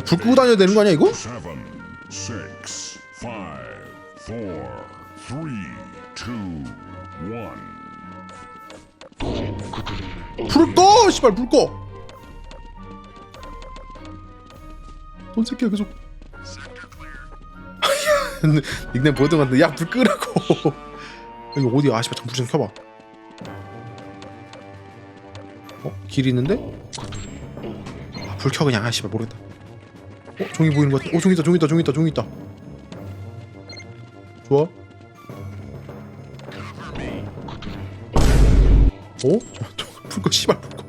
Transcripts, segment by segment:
야, 불 끄고 다녀야 되는 거 아니야 이거? 불을 꺼! 씨발 불 꺼! 뭔 새끼야 계속 닉네임 같은데 야불 끄라고 여기 어디야 아 씨발 전부 좀 켜봐 어? 길 있는데? 아, 불켜 그냥 아 씨발 모르겠다 어? 종이 보이는 것 같아. 어 종이 있다 종이 있다 종이 있다 종이 있다. 좋아? 어? 불꺼 씨발 불꺼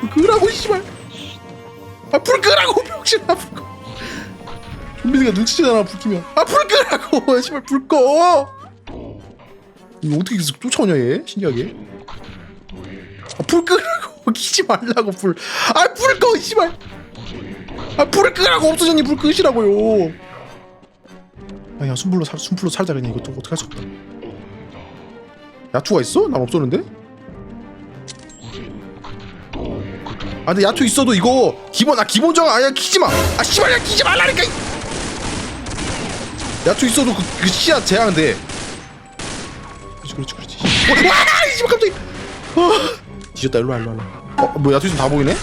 불 끄라고 씨발. 아 불 끄라고 병신아 불 꺼. 좀비가 눈치채잖아 불 켜면. 아 불 끄라고 씨발 불 꺼 이거 어떻게 계속 쫓아오냐 얘? 신기하게. 아, 불 끄라고 키지 말라고 불 아불 꺼 씨발 아 불을 끄라고 없어졌니 불 끄시라고요 아야 숨불로 살 숨불로 살자 그냥 이것도 어떻게 할 수 없다 야투가 있어? 난 없었는데? 아 근데 야투 있어도 이거 기본 아 기본적 아야 키지 마. 아 씨발 야 키지 말라니까. 이. 야투 있어도 그, 그 시야 제한돼. 그렇지 그렇지 그렇지. 어, 와 씨발 갑자기. 어. 뒤졌다 일로 와 일로 와. 일로 와. 어 뭐 야투 있으면 다 보이네?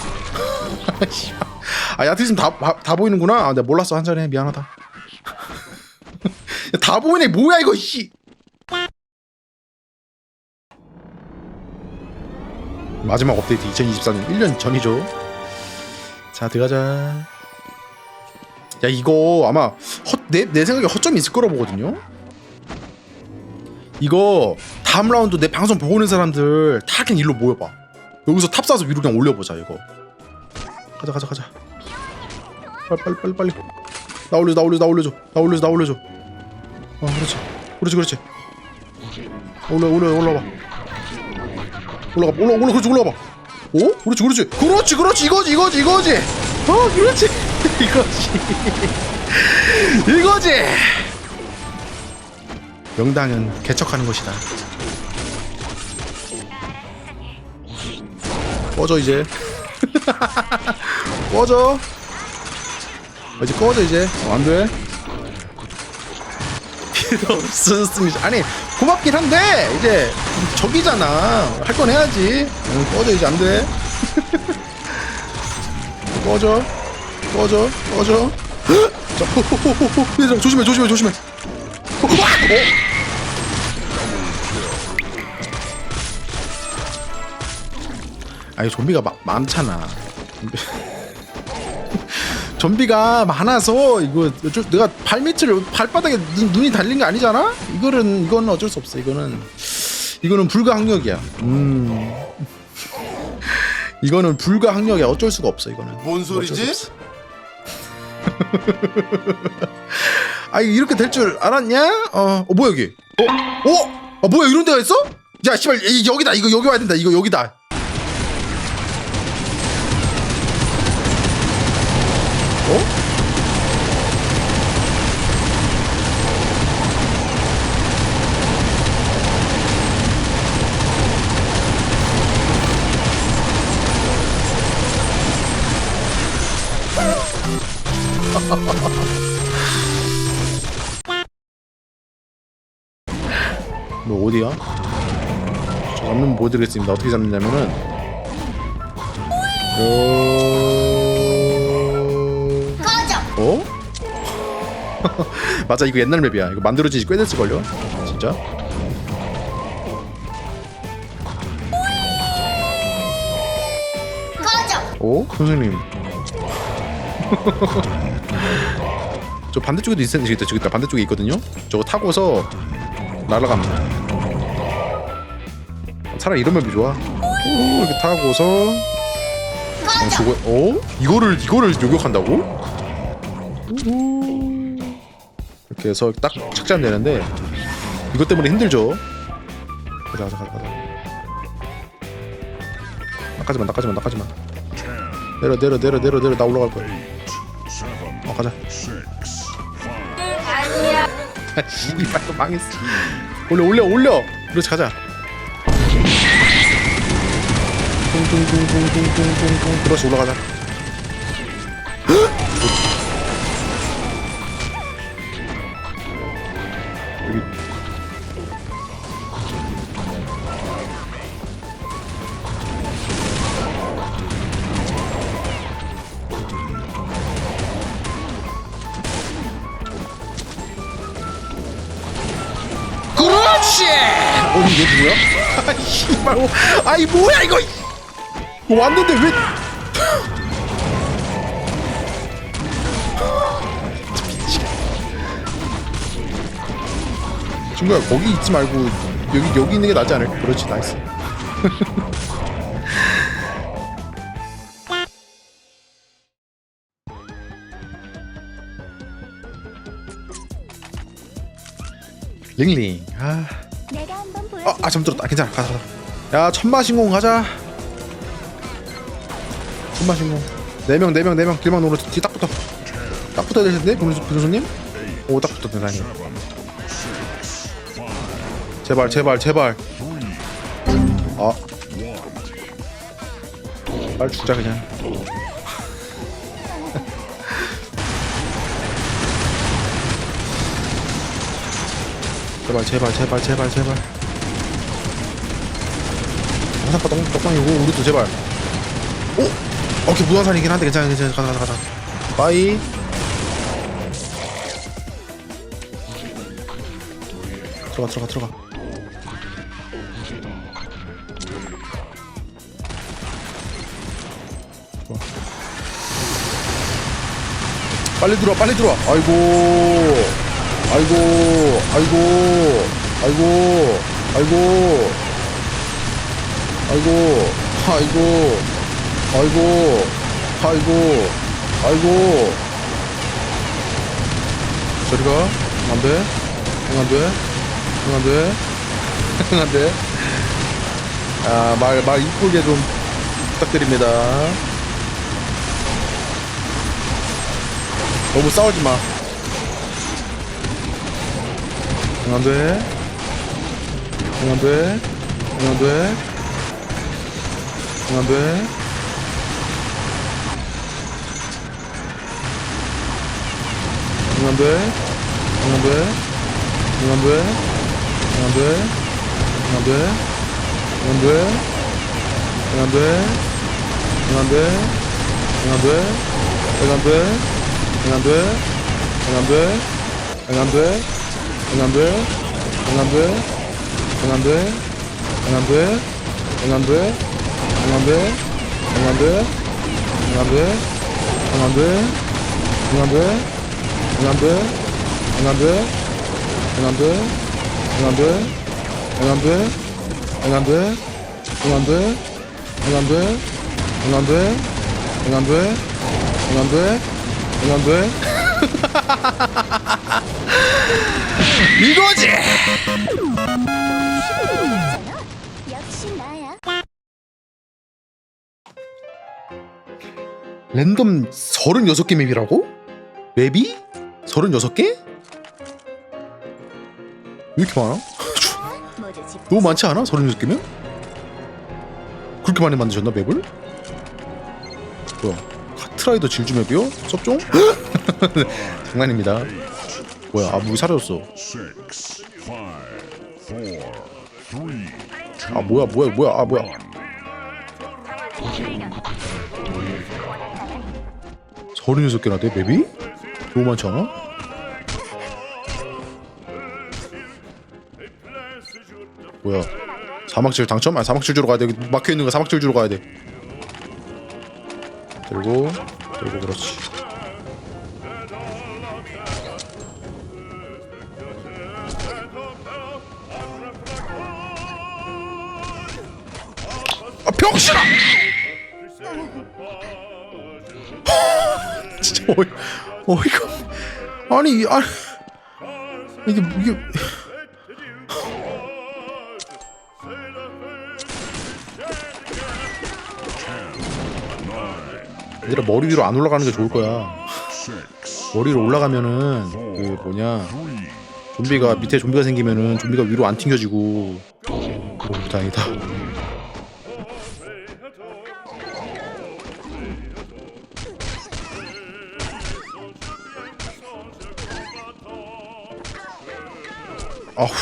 아, 야투 있으면 다 다 보이는구나. 아 내가 몰랐어 한 잔에 미안하다. 야, 다 보이네 뭐야 이거 씨. 마지막 업데이트 2024년 1년 전이죠. 자 들어가자. 야 이거 아마 헛 내 내 생각에 허점이 있을 거라 보거든요. 이거 다음 라운드 내 방송 보고 있는 사람들 다 그냥 일로 모여봐. 여기서 탑 쏴서 위로 그냥 올려보자 이거. 가자 가자 가자. 빨리 빨리 빨리 빨리. 나 올려 나 올려 나 올려줘 나 올려줘 나 올려줘. 어 그렇지 그렇지 그렇지. 올라 올라 올라봐. 올라가 올라 올라 그렇지 올라가 봐. 오? 그렇지 그렇지 그렇지 그렇지 이거지 이거지 이거지. 어 그렇지 이거지 이거지. 명당은 개척하는 것이다. 꺼져 이제. 꺼져. 이제 꺼져 이제. 어, 안 돼. 필요 없었습니다. 아니 고맙긴 한데 이제 적이잖아. 할 건 해야지. 응, 꺼져 이제 안 돼. 꺼져. 꺼져. 꺼져. 자, 호호호호. 조심해 조심해 조심해. 어? 아니 좀비가 마, 많잖아. 좀비가 많아서 이거 어쩔, 내가 발밑을 발바닥에 눈, 눈이 달린 거 아니잖아? 이거는 이거는 어쩔 수 없어. 이거는 이거는 불가항력이야. 음. 이거는 불가항력이야. 어쩔 수가 없어. 이거는. 뭔 소리지? 아 이렇게 될 줄 알았냐? 어, 어 뭐야 여기? 어? 어? 아 뭐야 이런 데가 있어? 야 씨발 이- 여기다 이거 여기 와야 된다 이거 여기다 보여드리겠습니다. 어떻게 잡느냐면은 요... 꺼져. 어? 맞아 이거 옛날 맵이야. 이거 만들어진 지 꽤 됐을 걸요. 진짜. 꺼져. 오 선생님. 저 반대쪽에도 있었는데 저기 있다 저기 있다 반대쪽에 있거든요. 저거 타고서 날아갑니다. 차라리 이런 맵이 좋아. 오, 이렇게 타고서. 그냥 저거 어? 이거를 이거를 요격한다고? 오. 이렇게 해서 딱 착지하면 되는데 이것 때문에 힘들죠. 가자 가자 가자 가자. 나까지만 나까지만 나까지만 내려 내려 내려 내려 내려. 나 올라갈 거야. 어 가자. six, five, 아 씨발 또 망했어. 올려 올려 올려. 그렇지 가자 퉁퉁퉁퉁퉁퉁퉁퉁 그렇지 올라가자. 여기. 그렇지! 어디 얘? 아이 씨발 뭐, 아이 뭐야 이거 이거 왔는데 왜 친구야 거기 있지 말고 여기 여기 있는 게 낫지 않을까? 그렇지 나이스 링링 아 보여. 아, 아 잠들었다. 괜찮아. 가자, 가자. 야, 천마신공 가자. 천마신공. 네 명, 네 명, 네 명. 길막 노로 뒤딱 붙어. 딱 붙어야 변호수, 변호수님? 오, 딱 붙었네, 다행히. 제발, 제발, 제발. 아. 빨리 죽자, 그냥. 제발, 제발, 제발, 제발, 제발. 무산파 떡, 떡방이고 우리도 제발 오! 오케이 무한산이긴 한데 괜찮아 괜찮아. 가자 가자 가자. 빠이. 들어가 들어가 들어가. 빨리 들어와 빨리 들어와. 아이고. 아이고 아이고 아이고 아이고. 아이고 아이고 아이고 아이고 아이고. 저리 가 안 돼? 안 돼? 안 돼? 안 돼? 아 말 말 이쁘게 좀 부탁드립니다. 너무 싸우지 마. 안 돼? 안 돼? 안 돼? 안 돼. 안 돼. 안 돼. 안 돼. 안 돼. 안 돼. 안 돼. 안 돼. 안 돼. 안 돼. 안 돼. 안 돼. 안 돼. 안 돼. 안 돼. 안 돼. 안 돼. 안 돼. 안 돼. 응안돼 응안돼 응안돼 응안돼 응안돼 응안돼 응안돼 응안돼 응안돼 응안돼 응안돼 응안돼 응안돼 응안돼 응안돼 응안돼 응안돼 이거지. 랜덤 36개 맵이라고? 맵이? 36개? 왜 이렇게 많아? 너무 많지 않아? 36개면? 그렇게 많이 만드셨나 맵을? 뭐야 카트라이더 질주 맵이요? 섭종? 장난입니다 뭐야 아 무기 사라졌어 아 뭐야 뭐야 뭐야 아 뭐야 서른여섯 개나 돼 맵이? 너무 많지 않아? 뭐야 사막질 당첨? 아 사막질 주러 가야 돼 여기 막혀 있는 거 사막질 주러 가야 돼 들고 들고 그렇지 아 병신아! 진짜 어이 어이가 아니 이- 아니 이게 이게 얘들아 머리 위로 안 올라가는 게 좋을 거야. Six. 머리 위로 올라가면은 그 뭐냐. 좀비가 밑에 좀비가 생기면은 좀비가 위로 안 튕겨지고 오 다행이다. 아후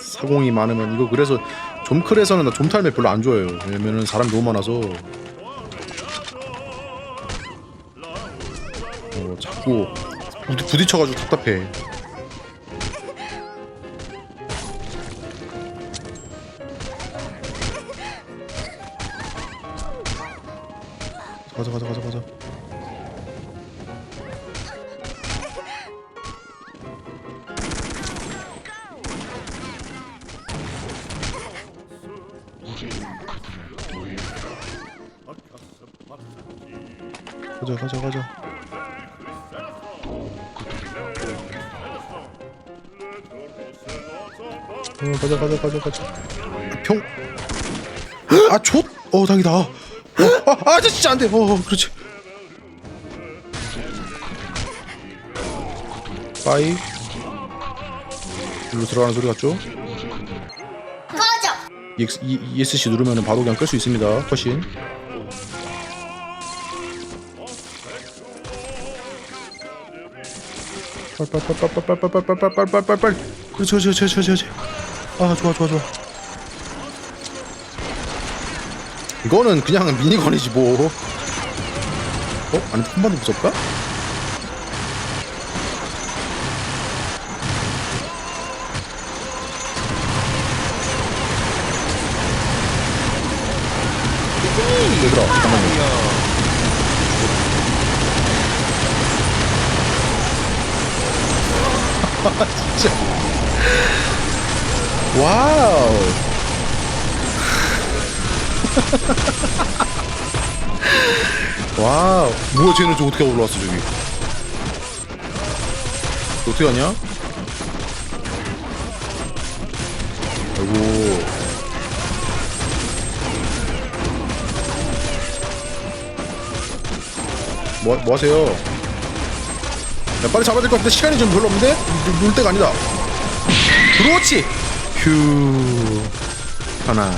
사공이 많으면 이거 그래서 좀클에서는 나 좀탈매 별로 안 좋아해요. 왜냐면은 사람이 너무 많아서. 어 자꾸 부딪- 부딪혀가지고 답답해. 가자 가자 가자 가자 가자 가자 가자 어 가자 가자 가자 가자 평 아, 좆! 어, 다행이다. 어, 아, 아, 저 진짜 안 돼. 어, 어, 그렇지. 빠이. 일로 들어가는 소리 같죠? 꺼져! EX, E, ESC 누르면 바로 그냥 끌 수 있습니다. 컷신. 빨빨빨빨빨빨빨빨빨빨빨빨 그렇지 그렇지 그렇지 그렇지 아 좋아 좋아 좋아 이거는 그냥 미니건이지 뭐. 어? 아니 한 번도 무섭까? 얘들아 잠깐만요. 진짜. 와우. 와우. 뭐야 쟤는 저 어떻게 올라왔어 저기? 저 어떻게 가냐? 아이고. 뭐, 뭐 하세요 야 빨리 잡아야 될 것 같은데 시간이 좀 별로 없는데? 놀, 놀 때가 아니다. 그렇지. 휴. 하나